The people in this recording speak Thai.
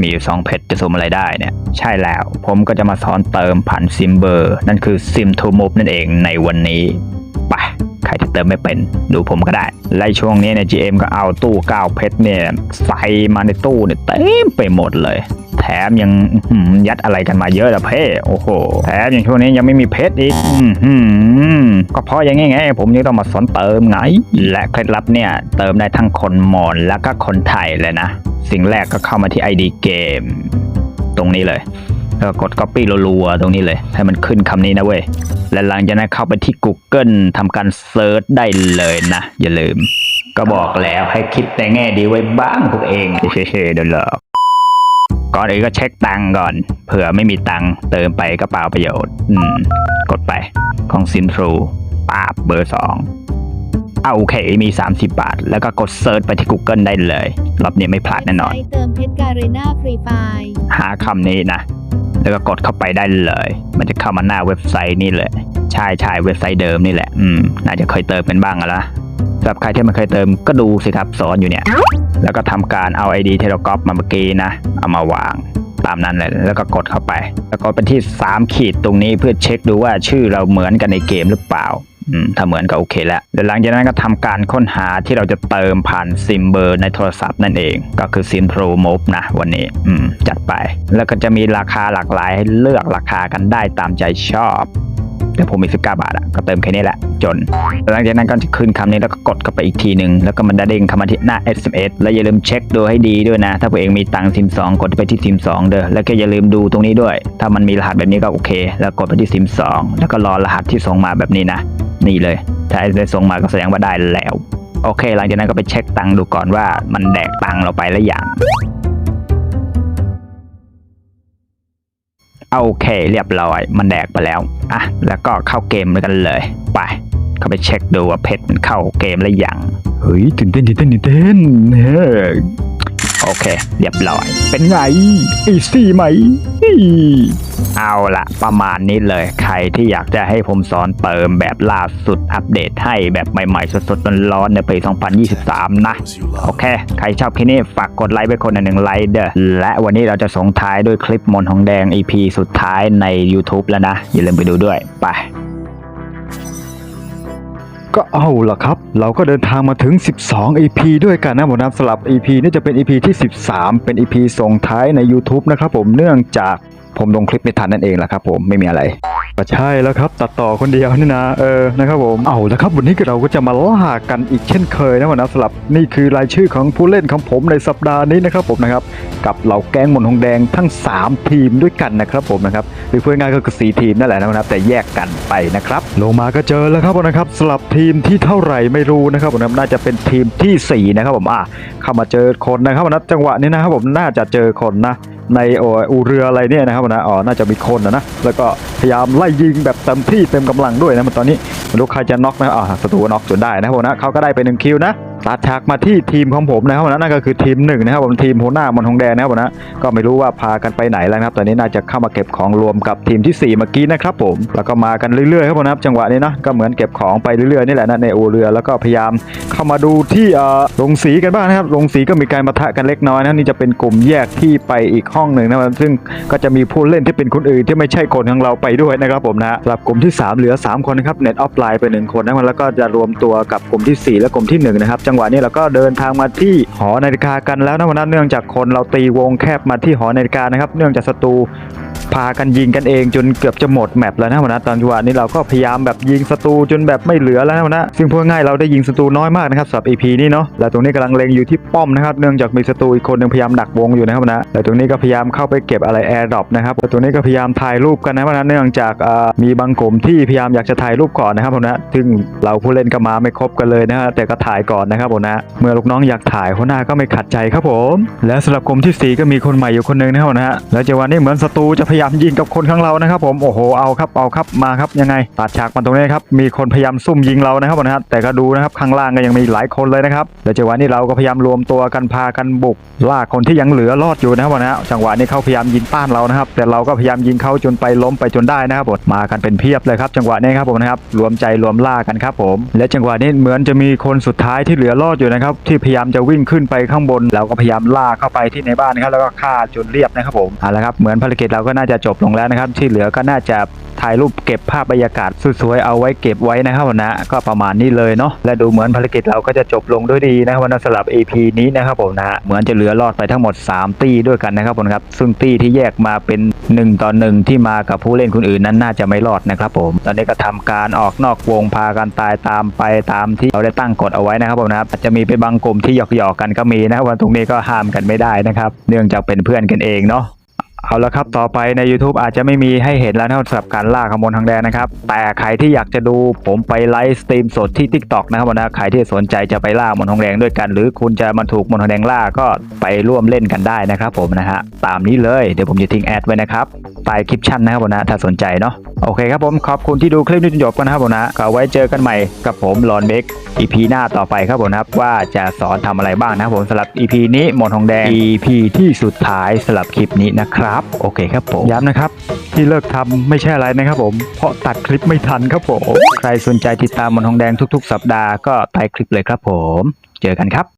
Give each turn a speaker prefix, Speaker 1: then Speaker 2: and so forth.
Speaker 1: มีอยู่สองเพชรจะสุ่มอะไรได้เนี่ย ใช่แล้วผมก็จะมาสอนเติมผ่านซิมเบอร์ นั่นคือซิมทูมูฟนั่นเองในวันนี้ไปใครที่เติมไม่เป็นดูผมก็ได้ไล่ช่วงนี้เนี่ย GM ก็เอาตู้9เพชรเนี่ยใส่มาในตู้เนี่ยเต็มไปหมดเลย แถมยังยัดอะไรกันมาเยอะละเพ่โอ้โห แถมอย่างช่วงนี้ยังไม่มีเพชรอีกก็เพราะอย่างงี้ไงผมยังต้องมาสอนเติมไง และเคล็ดลับเนี่ย เติมได้ทั้งคนมอญแล้วก็คนไทยเลยนะ สิ่งแรกก็เข้ามาที่ ID เกม ตรงนี้เลยแล้วก็กด copy รัวๆตรงนี้เลย ให้มันขึ้นคำนี้นะเว้ย และหลังจากนั้นเข้าไปที่ Google ทำการเซิร์ชได้เลยนะ อย่าลืม ก็บอกแล้วให้คิดแต่แง่ดีไว้บ้างพวกเองเฮ้ๆเดี๋ยวหรอก ก่อนอื่นก็เช็คตังค์ก่อน เผื่อไม่มีตังค์เติมไปก็เปล่าประโยชน์ อืม กดไปของซินทรูปาบเบอร์สองเอาโอเค มี 30 บาท แล้วก็กดเซิร์ชไปที่ Google ได้เลย รอบนี้ไม่พลาดแน่นอน
Speaker 2: ใช้เติมเพชรการีนาฟรีไฟล์
Speaker 1: หาคำนี้นะ แล้วก็กดเข้าไปได้เลย มันจะเข้ามาหน้าเว็บไซต์นี่เลย ใช่ใช่เว็บไซต์เดิมนี่แหละ อืม น่าจะเคยเติมกันบ้างอะละ สำหรับใครที่ไม่เคยเติมก็ดูสิครับสอนอยู่เนี่ย แล้วก็ทำการเอา ID ที่เราก๊อปมาเมื่อกี้นะ เอามาวางตามนั้นเลยแล้วก็กดเข้าไป แล้วก็เป็นที่ 3 ขีดตรงนี้เพื่อเช็คดูว่าชื่อเราเหมือนกันในเกมหรือเปล่าอืมถ้าเหมือนก็โอเคแล้วเดี๋ยวหลังจากนั้นก็ทำการค้นหาที่เราจะเติมผ่านซิมเบอร์ในโทรศัพท์นั่นเอง ก็คือซิมโปรโมบนะวันนี้อืมจัดไป แล้วก็จะมีราคาหลากหลายให้เลือกราคากันได้ตามใจชอบ แต่ผมมี19บาทอะก็เติมแค่นี้แหละ จน หลังจากนั้นก็จะขึ้นคำนี้แล้วก็กดเข้าไปอีกทีหนึ่งแล้วก็มันจะเด้งเข้ามาที่หน้า SMS แล้วอย่าลืมเช็คดูให้ดีด้วยนะ ถ้าตัวเองมีตังค์ซิม2กดไปที่ซิม2เด้อแล้วก็อย่าลืมดูตรงนี้ด้วย ถ้ามันมีรหัสแบบนี้ก็โอเค แล้วกดไปที่ซิม2แล้วก็รอรหัสที่ส่งมาแบบนี้นะ นี่เลย ถ้าได้ส่งมาก็แสดงว่าได้แล้ว โอเค หลังจากนั้นก็ไปเช็คตังค์ดูก่อนว่ามันแดกตังค์เราไปแล้วอย่าง โอเคเรียบร้อย มันแดกไปแล้วอะแล้วก็เข้าเกมกันเลย ไป เข้าไปเช็คดูว่าเพชรมันเข้าเกมหรือยังเฮ้ยตื่นเต้นตื่นเต้นตื่นเต้นเฮ้ย โอเค เรียบร้อย เป็นไงอีซี่ไหมอีเอาละประมาณนี้เลย ใครที่อยากจะให้ผมสอนเติมแบบล่าสุดอัปเดตให้แบบใหม่ๆ สดๆร้อนๆในปี 2023 นะ โอเค ใครชอบคลิปนี้ฝากกดไลค์ไปคนละหนึ่งไลค์เด้อและวันนี้เราจะส่งท้ายด้วยคลิปมนต์ของแดง EP สุดท้ายใน YouTube แล้วนะ อย่าลืมไปดูด้วย ไป
Speaker 3: ก็เอาล่ะครับ เราก็เดินทางมาถึง 12 EP ด้วยกันนะผมนะสลับ EP นี่จะเป็น EP ที่ 13 เป็น EP ส่งท้ายใน YouTube นะครับผมเนื่องจากผมลงคลิปไม่ทันนั่นเองแหละครับผมไม่มีอะไร ก็ใช่แล้วครับตัดต่อคนเดียวนี่นะเออนะครับผมเอาละครับวันนี้เราก็จะมาล่ากันอีกเช่นเคยนะวันนะสลับนี่คือรายชื่อของผู้เล่นของผมในสัปดาห์นี้นะครับผมนะครับกับเหล่าแก๊งมนทองแดงทั้ง 3 ทีมด้วยกันนะครับผมนะครับหรือพูดง่ายๆก็คือ4ทีมนั่นแหละนะครับแต่แยกกันไปนะครับลงมาก็เจอแล้วครับนะครับสลับทีมที่เท่าไหร่ไม่รู้นะครับผมน่าจะเป็นทีมที่สี่นะครับผมอะเข้ามาเจอคนนะครับผมนะจังหวะนี้นะครับผมน่าจะเจอคนนะ ในโออูเรืออะไรเนี่ยนะครับนะอ๋อน่าจะมีคนนะนะแล้วก็พยายามไล่ยิงแบบเต็มที่เต็มกำลังด้วยนะมันตอนนี้ลูกใครจะน็อกนะอ๋อศัตรูน็อกจนได้นะครับผมนะเขาก็ได้ไปหนึ่งคิวนะ ตัดฉากมาที่ทีมของผมนะครับผมนะนั่นก็คือทีมหนึ่งนะครับผมทีมหัวหน้ามอนทองแดงนะครับผมนะก็ไม่รู้ว่าพากันไปไหนแล้วนะครับตอนนี้น่าจะเข้ามาเก็บของรวมกับทีมที่สี่เมื่อกี้นะครับผมแล้วก็มากันเรื่อยๆครับผมนะจังหวะนี้นะก็เหมือนเก็บของไปเรื่อยๆนี่แหละนะในอูเรือแล้วก็พยายามเข้ามาดูที่เอ่อโรงสีกันบ้างนะครับโรงสีก็มีการมาทะกันเล็กน้อยนะนี่จะเป็นกลุ่มแยกที่ไปอีกห้องหนึ่งนะครับซึ่งก็จะมีผู้เล่นที่เป็นคนอื่นที่ไม่ใช่คนของเราไปด้วยนะครับผมนะสำหรับกลุ่มที่ 3 เหลือ 3 คนนะครับเน็ตออฟไลน์ไป1คนนะแล้วก็จะรวมตัวกับกลุ่มที่ 4 และกลุ่มที่1นะครับจังหวะนี้เราก็เดินทางมาที่หอนาฬิกากันแล้วนะวันนั้นเนื่องจากคนเราตีวงแคบมาที่หอนาฬิกานะครับ เนื่องจากศัตรู พากันยิงกันเองจนเกือบจะหมดแมปแล้วนะวันนั้นตอนจังหวะนี้เราก็พยายามแบบยิงศัตรูจนแบบไม่เหลือแล้วนะวันนั้นซึ่งพูดง่ายเราได้ยิงศัตรูน้อยมากนะครับสำหรับ EP นี้เนาะแล้วตรงนี้กำลังเล็งอยู่ที่ป้อมนะครับเนื่องจากมีศัตรูอีกคนหนึ่งพยายามดักวงอยู่นะครับวันนะแล้วตรงนี้ก็พยายามเข้าไปเก็บอะไรแอร์ดรอปนะครับแล้วตรงนี้ก็พยายามถ่ายรูปกันนะวันนั้นเนื่องจากมีบางกลุ่มที่พยายามอยากจะถ่ายรูปก่อนนะครับผมนะซึ่งเราผู้เล่นก็มาไม่ครบกันเลยนะฮะแต่ก็ถ่ายก่อนนะครับผมนะเมื่อลูกน้องอยากถ่ายหัวหน้าก็ไม่ขัดใจครับผม และสำหรับกลุ่มที่สี่ก็มีคนใหม่อยู่คนนึงนะครับนะฮะแล้วจังหวะนี้เหมือนศัตรูจะพยายามา
Speaker 1: ยามยิงกับคนข้างเรานะครับ ผมโอ้โหเอาครับเอาครับมาครับยังไงตัดฉากมาตรงนี้ครับมีคนพยายามซุ่มยิงเรานะครับนะครับแต่ก็ดูนะครับข้างล่างก็ยังมีหลายคนเลยนะครับแล้วจังหวะนี้เราก็พยายามรวมตัวกันพากันบุกล่าคนที่ยังเหลือรอดอยู่นะครับนะฮะจังหวะนี้เขาพยายามยิงต้านเรานะครับ แต่เราก็พยายามยิงเขาจนไปล้มไปจนได้นะครับผมมากันเป็นเพียบเลยครับ จังหวะนี้ครับผมนะครับรวมใจรวมล่ากันครับผม และจังหวะนี้เหมือนจะมีคนสุดท้ายที่เหลือรอดอยู่นะครับที่พยายามจะวิ่งขึ้นไปข้างบนเราก็พยายามล่าเข้าไปที่ในบ้านนะครับแล้วก็ฆ่าจนเรียบนะครับผมเอาละครับเหมือนภารกิจเราก็น่าจะจบลงแล้วนะครับ ที่เหลือก็น่าจะถ่ายรูปเก็บภาพบรรยากาศสวยๆเอาไว้เก็บไว้นะครับผมนะก็ประมาณนี้เลยเนาะและดูเหมือนภารกิจเราก็จะจบลงด้วยดีนะครับวันสำหรับ EP นี้นะครับผมนะเหมือนจะเหลือรอดไปทั้งหมด 3 ตี้ด้วยกันนะครับผมครับซึ่งตี้ที่แยกมาเป็น 1 ต่อหนึ่งที่มากับผู้เล่นคนอื่นนั้นน่าจะไม่รอดนะครับผมตอนนี้ก็ทำการออกนอกวงพากันตายตามไปตามที่เราได้ตั้งกฎเอาไว้นะครับผมนะครับอาจจะมีเป็นบางกลุ่มที่หยอกๆกันก็มีนะครับวันตรงนี้ก็ห้ามกันไม่ได้นะครับ เนื่องจากเป็นเพื่อนกันเองเนาะ เอาละครับ ต่อไปใน YouTube อาจจะไม่มีให้เห็นแล้วนะครับสำหรับการล่าขโมยทางแดนนะครับ แต่ใครที่อยากจะดูผมไปไลฟ์สตรีมสดที่ TikTok นะครับนะใครที่สนใจจะไปล่ามนทองแดงด้วยกัน หรือคุณจะมาถูกมนทองแดงล่าก็ไปร่วมเล่นกันได้นะครับผมนะฮะตามนี้เลยเดี๋ยวผมจะทิ้งแอดไว้นะครับใต้คลิปชั่นนะครับผมนะถ้าสนใจเนาะโอเคครับผมขอบคุณที่ดูคลิปนี้จนจบกันนะครับผมนะก็ไว้เจอกันใหม่กับผมลอนเบก EP หน้าต่อไปครับผมนะครับว่าจะสอนทำอะไรบ้างนะครับผมสำหรับ EP นี้มนทองแดง EP ที่สุดท้ายสำหรับคลิปนี้นะครับโอเคครับผมย้ำนะครับ ที่เลิกทำไม่ใช่อะไรนะครับผม เพราะตัดคลิปไม่ทันครับผม ใครสนใจติดตามมนทองแดงทุก ๆ สัปดาห์ก็ใต้คลิปเลยครับผม เจอกันครับ